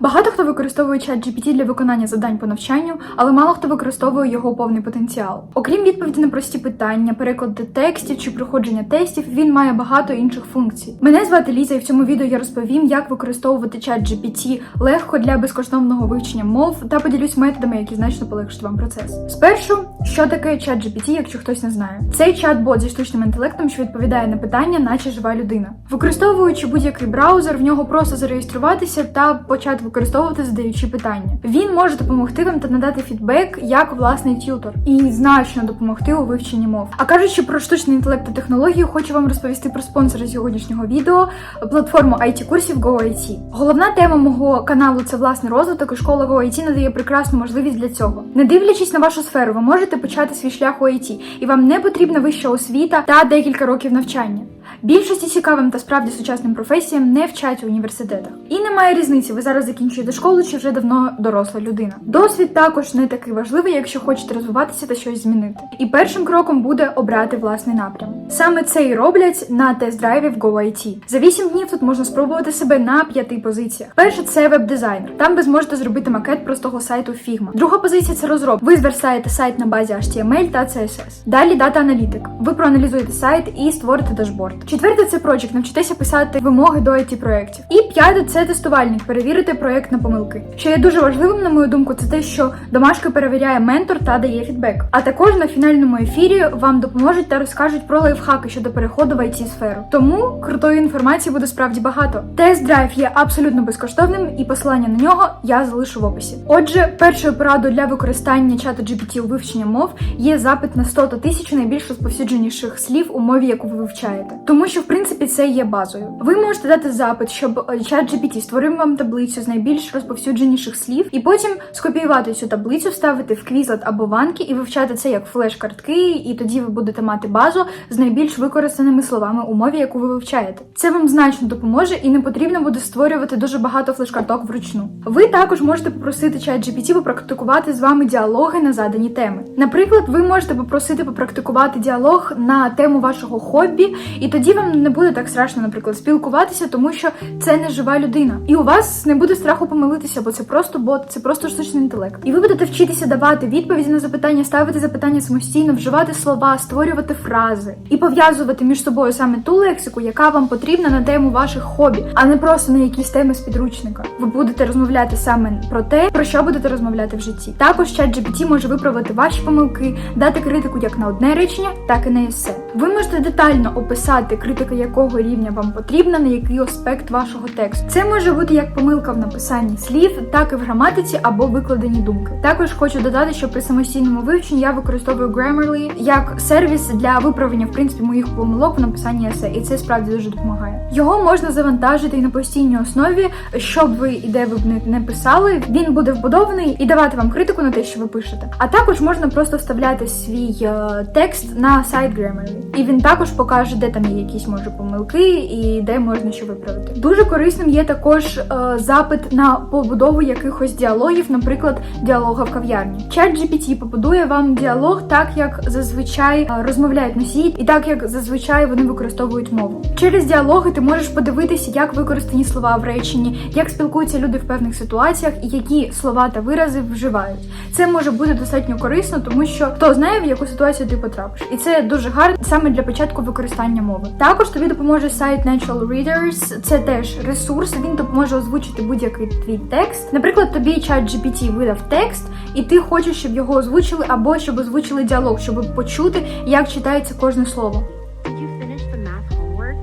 Багато хто використовує чат GPT для виконання завдань по навчанню, але мало хто використовує його повний потенціал. Окрім відповіді на прості питання, переклади текстів чи проходження тестів, він має багато інших функцій. Мене звати Ліза, і в цьому відео я розповім, як використовувати чат GPT легко для безкоштовного вивчення мов та поділюсь методами, які значно полегшать вам процес. Спершу, що таке чат GPT, якщо хтось не знає, цей чат-бот зі штучним інтелектом, що відповідає на питання, наче жива людина. Використовуючи будь-який браузер, в нього просто зареєструватися та почати використовувати, задаючи питання. Він може допомогти вам та надати фідбек як власний тютор і значно допомогти у вивченні мов. А кажучи про штучний інтелект та технологію, хочу вам розповісти про спонсора сьогоднішнього відео платформу it курсів GoIT. Головна тема мого каналу це власний розвиток, і школа GoIT надає прекрасну можливість для цього. Не дивлячись на вашу сферу, ви можете почати свій шлях у IT, і вам не потрібна вища освіта та декілька років навчання. Більшості цікавим та справді сучасним професіям не вчать у університетах. І немає різниці, ви зараз закінчуєте школу чи вже давно доросла людина. Досвід також не такий важливий, якщо хочете розвиватися та щось змінити. І першим кроком буде обрати власний напрям. Саме це і роблять на тест-драйві в GoIT. За 8 днів тут можна спробувати себе на п'яти позиціях. Перше це веб-дизайнер. Там ви зможете зробити макет простого сайту Figma. Друга позиція це розроб. Ви зверстаєте сайт на базі HTML та CSS. Далі дата аналітик. Ви проаналізуєте сайт і створите дашборд. Четверте це проджект. Навчитеся писати вимоги до it проєктів. І п'яте це тестувальник. Перевірити проєкт на помилки. Що є дуже важливим, на мою думку, це те, що домашки перевіряє ментор та дає фідбек. А також на фінальному ефірі вам допоможуть та розкажуть про лайфхаки щодо переходу в it сферу. Тому крутої інформації буде справді багато. Тест-драйв є абсолютно безкоштовним, і посилання на нього я залишу в описі. Отже, першою порадою для використання чату GPT у вивченні мов є запит на 100 та 1000 найбільш розповсюдженіших слів у мові, яку ви вивчаєте. Тому що, в принципі, це є базою. Ви можете дати запит, щоб е, чат GPT створив вам таблицю з найбільш розповсюдженіших слів, і потім скопіювати цю таблицю, вставити в квізлет або ванки і вивчати це як флеш-картки, і тоді ви будете мати базу з найбільш використаними словами у мові, яку ви вивчаєте. Це вам значно допоможе і не потрібно буде створювати дуже багато флеш-карток вручну. Ви також можете попросити чат GPT попрактикувати з вами діалоги на задані теми. Наприклад, ви можете попросити попрактикувати діалог на тему вашого хобі, і тоді вам не буде так страшно, наприклад, спілкуватися, тому що це не жива людина. І у вас не буде страху помилитися, бо це просто бот, це просто штучний інтелект. І ви будете вчитися давати відповіді на запитання, ставити запитання самостійно, вживати слова, створювати фрази і пов'язувати між собою саме ту лексику, яка вам потрібна на тему ваших хобі, а не просто на якісь теми з підручника. Ви будете розмовляти саме про те, про що будете розмовляти в житті. Також чат GPT може виправити ваші помилки, дати критику як на одне речення, так і на есе. Ви можете детально описати критика якого рівня вам потрібна, на який аспект вашого тексту. Це може бути як помилка в написанні слів, так і в граматиці або викладенні думки. Також хочу додати, що при самостійному вивченні я використовую Grammarly як сервіс для виправлення в принципі моїх помилок в написанні есе, і це справді дуже допомагає. Його можна завантажити і на постійній основі, щоб ви і де ви б не писали. Він буде вбудований і давати вам критику на те, що ви пишете. А також можна просто вставляти свій е, текст на сайт Grammarly. І він також покаже, де там є якісь може помилки і де можна що виправити. Дуже корисним є також е, запит на побудову якихось діалогів, наприклад, діалога в кав'ярні. Чат GPT побудує вам діалог так, як зазвичай е, розмовляють носії, і так як зазвичай вони використовують мову. Через діалоги ти можеш подивитися, як використані слова в реченні, як спілкуються люди в певних ситуаціях і які слова та вирази вживають. Це може бути достатньо корисно, тому що хто знає, в яку ситуацію ти потрапиш, і це дуже гарно саме для початку використання мови. Також тобі допоможе сайт Natural Readers, це теж ресурс. Він допоможе озвучити будь-який твій текст. Наприклад, тобі чат GPT видав текст, і ти хочеш, щоб його озвучили, або щоб озвучили діалог, щоб почути, як читається кожне слово. Did you finish the math homework?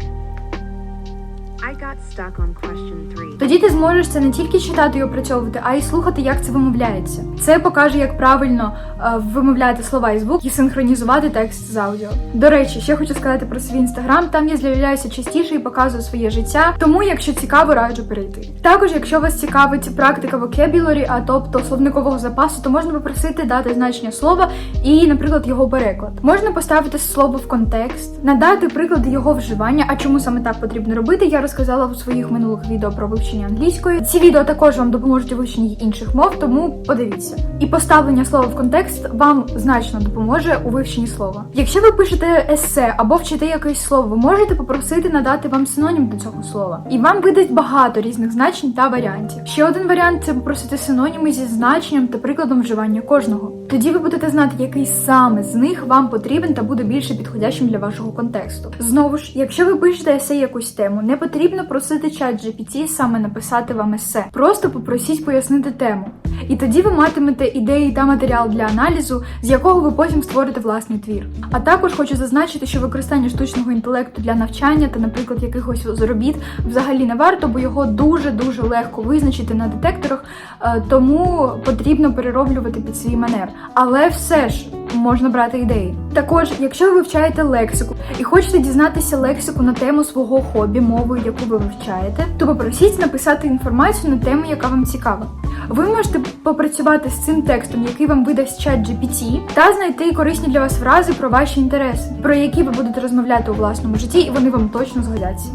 I got stuck on question three. Тоді ти зможеш це не тільки читати і опрацьовувати, а й слухати, як це вимовляється. Це покаже, як правильно е, вимовляти слова і звук і синхронізувати текст з аудіо. До речі, ще хочу сказати про свій інстаграм. Там я з'являюся частіше і показую своє життя. Тому, якщо цікаво, раджу перейти. Також, якщо вас цікавить практика vocabulary, а тобто словникового запасу, то можна попросити дати значення слова і, наприклад, його переклад. Можна поставити слово в контекст, надати приклади його вживання. А чому саме так потрібно робити? Я розказала у своїх минулих відео про вивчення вивченні англійської. Ці відео також вам допоможуть у вивченні інших мов, тому подивіться. І поставлення слова в контекст вам значно допоможе у вивченні слова. Якщо ви пишете есе або вчите якесь слово, ви можете попросити надати вам синонім до цього слова, і вам видасть багато різних значень та варіантів. Ще один варіант це попросити синоніми зі значенням та прикладом вживання кожного. Тоді ви будете знати, який саме з них вам потрібен та буде більше підходящим для вашого контексту. Знову ж, якщо ви пишете есе якусь тему, не потрібно просити чат GPT саме написати вам есе. Просто попросіть пояснити тему. І тоді ви матимете ідеї та матеріал для аналізу, з якого ви потім створите власний твір. А також хочу зазначити, що використання штучного інтелекту для навчання та, наприклад, якихось робіт взагалі не варто, бо його дуже дуже легко визначити на детекторах, е, тому потрібно перероблювати під свій манер. Але все ж можна брати ідеї. Також, якщо ви вивчаєте лексику і хочете дізнатися лексику на тему свого хобі, мовою, яку ви вивчаєте, то попросіть написати інформацію на тему, яка вам цікава. Ви можете попрацювати з цим текстом, який вам видасть чат GPT, та знайти корисні для вас фрази про ваші інтереси, про які ви будете розмовляти у власному житті, і вони вам точно згодяться.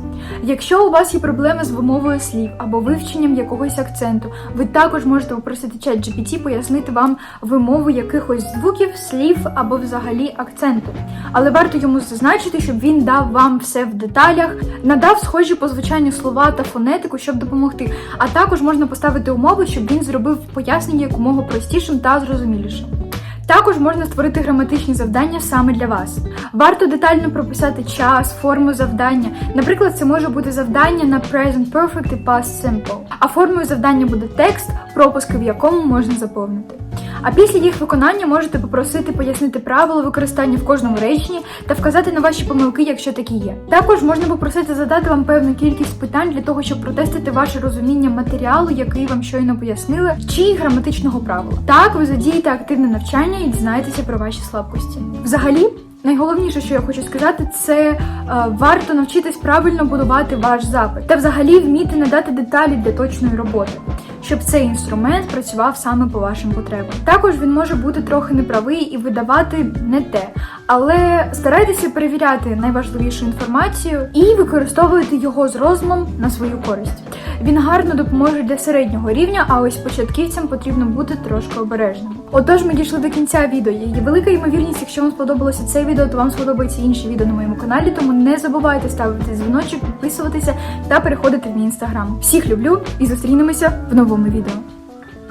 Якщо у вас є проблеми з вимовою слів або вивченням якогось акценту, ви також можете попросити чат GPT пояснити вам вимову якихось звуків, слів або взагалі акценту. Але варто йому зазначити, щоб він дав вам все в деталях, надав схожі по звучанню слова та фонетику, щоб допомогти. А також можна поставити умови, щоб він зробив пояснення якомога простішим та зрозумілішим. Також можна створити граматичні завдання саме для вас. Варто детально прописати час, форму завдання. Наприклад, це може бути завдання на Present Perfect і Past Simple. А формою завдання буде текст, пропуски в якому можна заповнити. А після їх виконання можете попросити пояснити правила використання в кожному реченні та вказати на ваші помилки, якщо такі є. Також можна попросити задати вам певну кількість питань для того, щоб протестити ваше розуміння матеріалу, який вам щойно пояснили, чи граматичного правила. Так ви задієте активне навчання і дізнаєтеся про ваші слабкості. Взагалі. Найголовніше, що я хочу сказати, це е, варто навчитись правильно будувати ваш запит та взагалі вміти надати деталі для точної роботи, щоб цей інструмент працював саме по вашим потребам. Також він може бути трохи неправий і видавати не те, але старайтеся перевіряти найважливішу інформацію і використовуйте його з розумом на свою користь. Він гарно допоможе для середнього рівня, а ось початківцям потрібно бути трошки обережним. Отож, ми дійшли до кінця відео. Є велика ймовірність, якщо вам сподобалося це відео, то вам сподобаються інші відео на моєму каналі. Тому не забувайте ставити дзвіночок, підписуватися та переходити в мій інстаграм. Всіх люблю і зустрінемося в новому відео.